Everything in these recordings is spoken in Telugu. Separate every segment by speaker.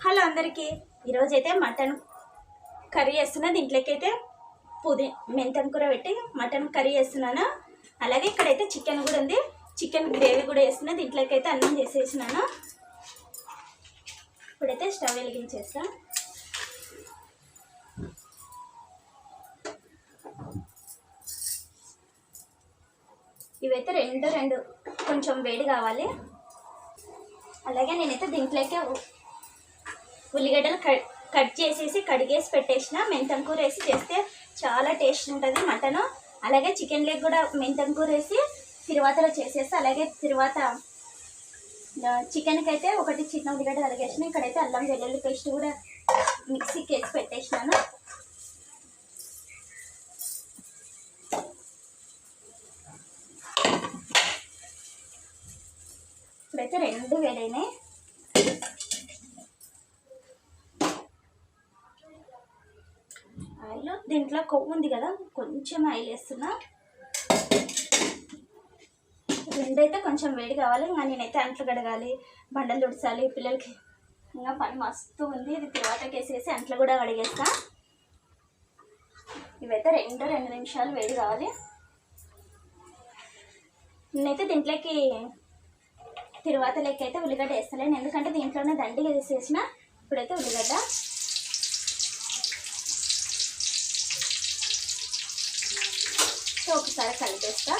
Speaker 1: హలో అందరికీ. ఈరోజు అయితే మటన్ కర్రీ చేస్తున్నా. దీంట్లోకి అయితే పుది మెంతం కూర పెట్టి మటన్ కర్రీ చేస్తున్నాను. అలాగే ఇక్కడైతే చికెన్ కూడా ఉంది. చికెన్ గ్రేవీ కూడా వేస్తున్నా దీంట్లోకి అయితే అన్నం చేసేసినాను. ఇప్పుడైతే స్టవ్ వెలిగించేస్తా. ఇవైతే రెండు రెండు. కొంచెం వేడి కావాలి. అలాగే నేనైతే దీంట్లోకే ఉల్లిగడ్డలు కట్ కట్ చేసేసి కడిగేసి పెట్టేసిన మెంతం కూర వేసి చేస్తే చాలా టేస్ట్ ఉంటుంది మటను. అలాగే చికెన్ లెగ్ కూడా మెంతం కూర వేసి తిరువాతలో చేసేసి అలాగే తిరువాత చికెన్కి అయితే ఒకటి చిన్న ఉల్లిగడ్డ తరిగేసిన ఇక్కడైతే అల్లం వెల్లుల్లి పేస్ట్ కూడా మిక్సీకి వేసి పెట్టేసినాను. ఇప్పుడైతే రెండు వేడైనాయి ఆయిల్ దీంట్లో కొవ్వు ఉంది కదా కొంచెం ఆయిల్ వేస్తున్నా. రెండైతే కొంచెం వేడి కావాలి ఇంకా నేనైతే అంట్లు కడగాలి బండలు తుడచాలి పిల్లలకి ఇంకా పని మస్తు ఉంది. ఇది తర్వాతకి వేసేసి అంట్లు కూడా కడిగేస్తా. ఇవైతే రెండు రెండు నిమిషాలు వేడి కావాలి. నేనైతే దీంట్లోకి తిరువాత లెక్క అయితే ఉల్లిగడ్డ వేస్తలేను ఎందుకంటే దీంట్లోనే దండిగా వేసేసిన ఇప్పుడైతే ఉల్లిగడ్డ సో ఒకసారి కలిపేస్తా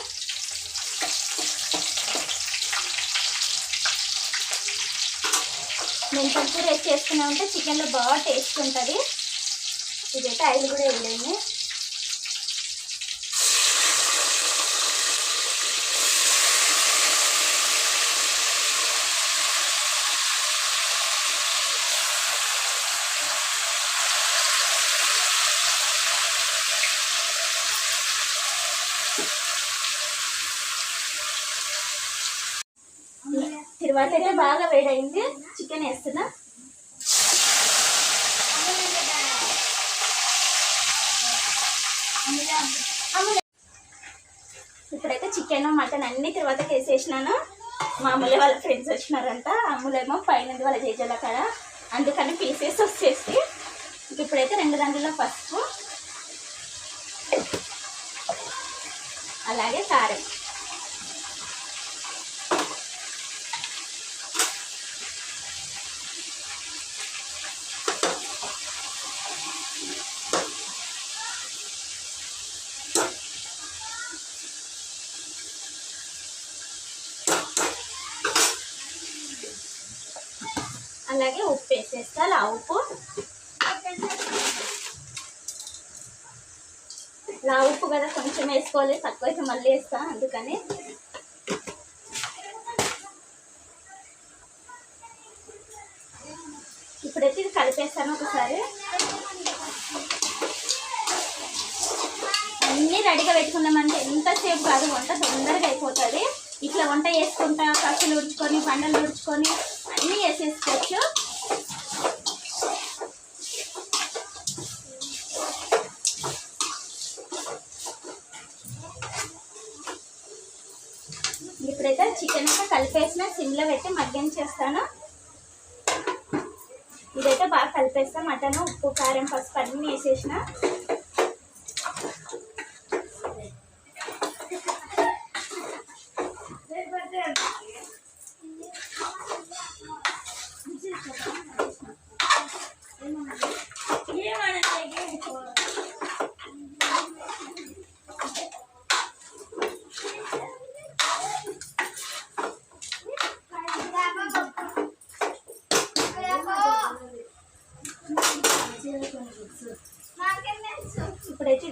Speaker 1: నేను పప్పు చేసుకున్నామంటే చికెన్లో బాగా టేస్ట్ ఉంటుంది. ఇదైతే ఆయిల్ కూడా వెళ్ళండి అయితే బాగా వేడైంది. చికెన్ వేస్తున్నా. ఇప్పుడైతే చికెన్ మటన్ అన్ని తర్వాత వేసేసినాను. మా అమ్ములే వాళ్ళ ఫ్రెండ్స్ వచ్చినారంట. అమ్ములేమో పైన వాళ్ళ చేసేలా కాడ. అందుకని పీసెస్ వచ్చేసి. ఇప్పుడైతే రెండు గంటల పసుపు. అలాగే కారం. అలాగే ఉప్పు వేసేస్తాను ఆ ఉప్పు. నా ఉప్పు కదా కొంచెం వేసుకోవాలి. తక్కువ అయితే మళ్ళీ వేస్తా అందుకని. ఇప్పుడైతే ఇది కలిపేస్తాను ఒకసారి. అన్నీ రెడీగా పెట్టుకున్నామంటే ఎంతసేపు కాదు వంట తొందరగా అయిపోతుంది. ఇట్లా వంట చేసుకుంటా కసులు ఉడుచుకొని బండలు ఉడుచుకొని అన్నీ వేసేసుకోవచ్చు ఇప్పుడైతే చికెన్ అంతా కలిపేసిన సిమ్లో పెట్టి మగ్గించేస్తాను ఇదైతే బాగా కలిపేస్తాను మటన్ ఉప్పు కారం పసుపు అన్నీ వేసేసిన.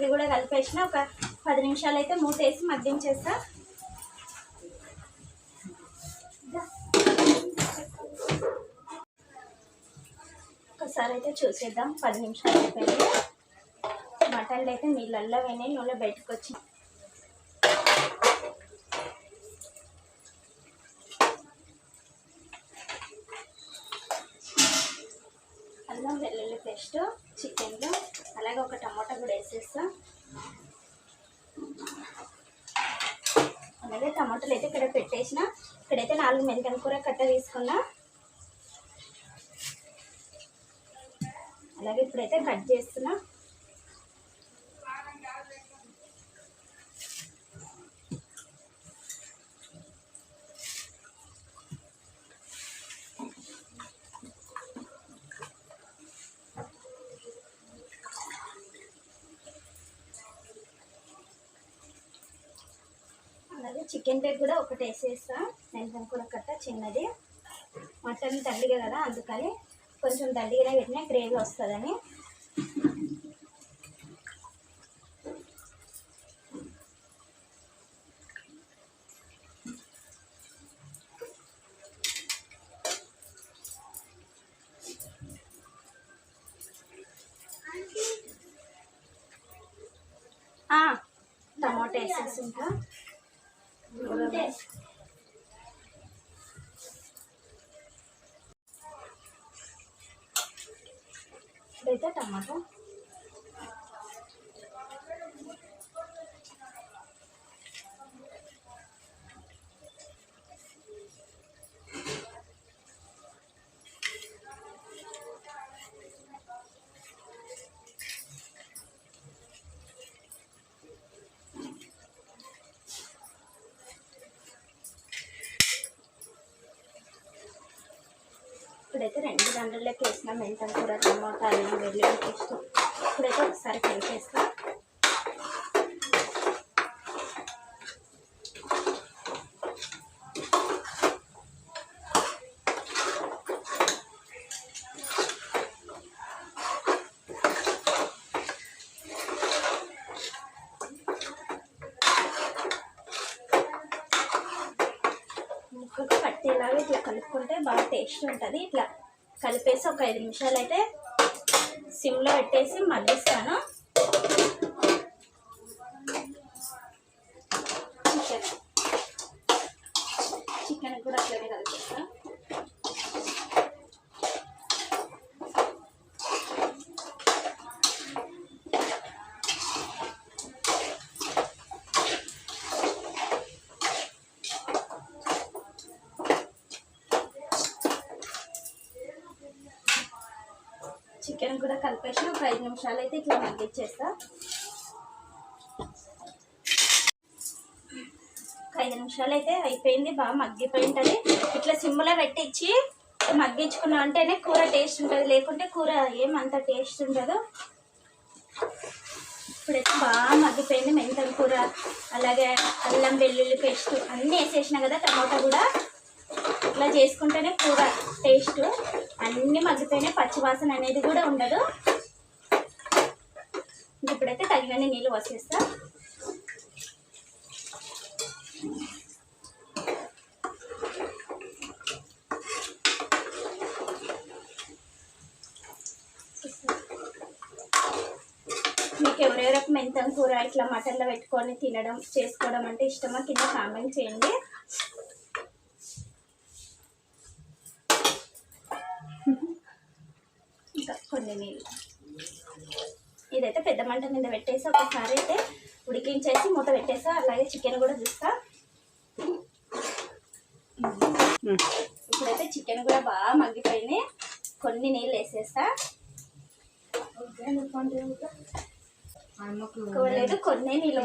Speaker 1: ఇది కూడా కలిపేసిన ఒక పది నిమిషాలు అయితే మూత వేసి మగ్గించేస్తా ఒకసారి అయితే చూసేద్దాం. పది నిమిషాలు అయిపోయింది. మటన్లు అయితే నీళ్ళల్లో వేనే నూనె బయటకు వచ్చింది అల్లం వెల్లుల్లి పేస్ట్ చికెన్లో అలాగే ఒక టమాటా కూడా వేసేస్తా. అలాగే టమాటాలు అయితే ఇక్కడ పెట్టేసిన. ఇక్కడైతే నాలుగు మెంతం కూర కట్ట తీసుకున్నా. అలాగే ఇప్పుడైతే కట్ చేస్తున్నా. అలాగే చికెన్ లెగ్ కూడా ఒకటి వేసేస్తా. మెంతం కూర కట్ట చిన్నది. మటన్ దండిగా కదా అందుకని కొంచెం దండిగానే పెట్టినా గ్రేవీ వస్తుందని. టమాటా వేసేసి ఇంకా ఇదైతే టమాటా ఇప్పుడైతే రెండు గంటల్లోకి వేసిన. మెంతం కూర టమాటా అల్లం వెల్లుల్లి పేస్ట్. ఇప్పుడైతే ఒకసారి కలిపేస్తాం. ముక్కకు పట్టేలాగా ఇట్లా కలుపుకుంటే బాగా టేస్ట్ ఉంటుంది. ఇట్లా కలిపేసి ఒక ఐదు నిమిషాలు అయితే సిమ్లో పెట్టేసి మగ్గిస్తాను చికెన్ చికెన్ కూడా అట్లనే కలిపేస్తా చికెన్ కూడా కలిపేసి ఒక ఐదు నిమిషాలు అయితే ఇట్లా మగ్గిచ్చేస్తా ఒక ఐదు నిమిషాలు అయితే అయిపోయింది బాగా మగ్గిపోయి ఉంటుంది ఇట్లా సిమ్లో పెట్టించి మగ్గించుకున్నాం అంటేనే కూర టేస్ట్ ఉంటుంది లేకుంటే కూర ఏమంత టేస్ట్ ఉండదు. ఇప్పుడైతే బాగా మగ్గిపోయింది మెంతం కూర అలాగే అల్లం వెల్లుల్లి పేస్ట్ అన్నీ వేసేసినా కదా టమాటా కూడా. ఇట్లా చేసుకుంటేనే కూర టేస్ట్. అన్నీ మగ్గిపోయినాయి పచ్చివాసన అనేది కూడా ఉండదు. ఇప్పుడైతే తగినన్ని నీళ్ళు వసేస్తా మీకు ఎవరెవరకు మెంతం కూర ఇట్లా మటన్లో పెట్టుకొని తినడం చేసుకోవడం అంటే ఇష్టమా కింద కామెంట్ చేయండి. కొన్ని నీళ్ళు ఇదైతే పెద్ద మంట మీద పెట్టేసి ఒకసారి అయితే ఉడికించేసి మూత పెట్టేసా అలాగే చికెన్ కూడా చూస్తా. ఇప్పుడైతే చికెన్ కూడా బాగా మగ్గిపోయింది కొన్ని నీళ్ళు వేసేస్తా. లేదు కొన్ని నీళ్ళు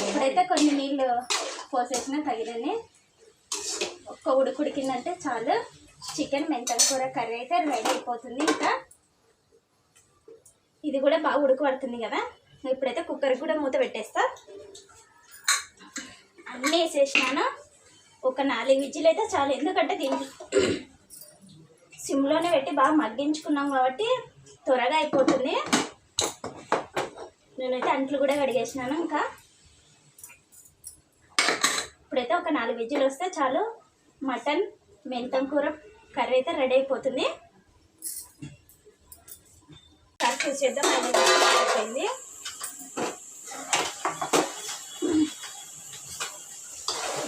Speaker 1: ఇప్పుడైతే కొన్ని నీళ్ళు పోసేసిన తగినని ఒక్క ఉడుకు ఉడికిందంటే చాలు. చికెన్ మెంతల కూర కర్రీ అయితే రెడీ అయిపోతుంది ఇంకా. ఇది కూడా బాగా ఉడకబడుతుంది కదా. ఇప్పుడైతే కుక్కర్ కూడా మూత పెట్టేస్తా. అన్నీ వేసేసినాను. ఒక నాలుగు విజిల్ అయితే చాలు. ఎందుకంటే దీన్ని సిమ్లోనే పెట్టి బాగా మగ్గించుకున్నాం కాబట్టి త్వరగా అయిపోతుంది. నేనైతే అంట్లు కూడా కడిగేసినాను ఇంకా. ఇప్పుడైతే ఒక నాలుగు వెజ్జీలు వస్తే చాలు. మటన్ మెంతం కూర కర్రీ అయితే రెడీ అయిపోతుంది. కట్ చేసేద్దాం అయిపోయింది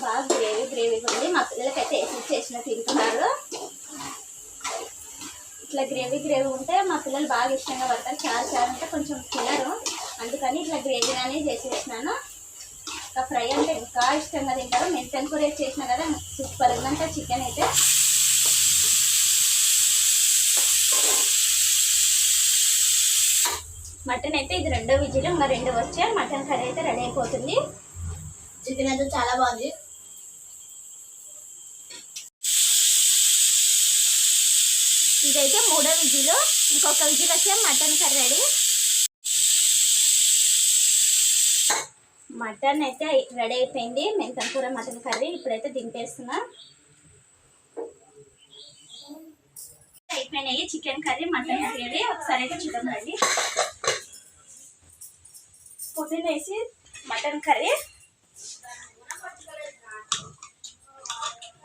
Speaker 1: బాగా గ్రేవీ గ్రేవీగా ఉంది. మా పిల్లలకైతే వేసి చేసిన తింటున్నారు. ఇట్లా గ్రేవీ గ్రేవీ ఉంటే మా పిల్లలు బాగా ఇష్టంగా పడతారు. చాలా చాలా అంటే కొంచెం తినరు. అందుకని ఇట్లా గ్రేవీగానే చేసేసినాను. ఇంకా ఫ్రై అంటే ఇంకా ఇష్టంగా తింటారు. మెంతన్ కూర చేసిన కదా సూపర్ ఉందంట. చికెన్ అయితే. మటన్ అయితే ఇది రెండో విజిల్ ఇంకా రెండు వచ్చే మటన్ కర్రీ అయితే రెడీ అయిపోతుంది.
Speaker 2: చికెన్ అయితే చాలా బాగుంది.
Speaker 1: ఇదైతే మూడో విజిల్. ఇంకొక విజిల్ వచ్చే మటన్ కర్రీ రెడీ మటన్ అయితే రెడీ అయిపోయింది. మెంతం కూర మటన్ కర్రీ ఇప్పుడైతే దింపేస్తున్నా. అయిపోయినాయి. Chicken curry mutton curry. ఒకసారి అయితే చూద్దాం రండి. పుదీనా వేసి మటన్ కర్రీ.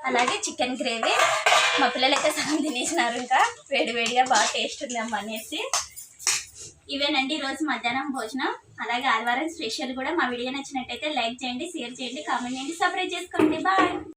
Speaker 1: అలాగే చికెన్ గ్రేవీ. మా పిల్లలు అయితే సగం తినేసినారు ఇంకా. వేడి వేడిగా బాగా టేస్ట్ ఉందమ్మా అనేసి. ఇవేనండి ఈరోజు మధ్యాహ్నం భోజనం. అలాగే ఆదివారం స్పెషల్ కూడా మా వీడియో నచ్చినట్టయితే లైక్ చేయండి షేర్ చేయండి కామెంట్ చేయండి. సబ్స్క్రైబ్ చేసుకోండి. బాయ్.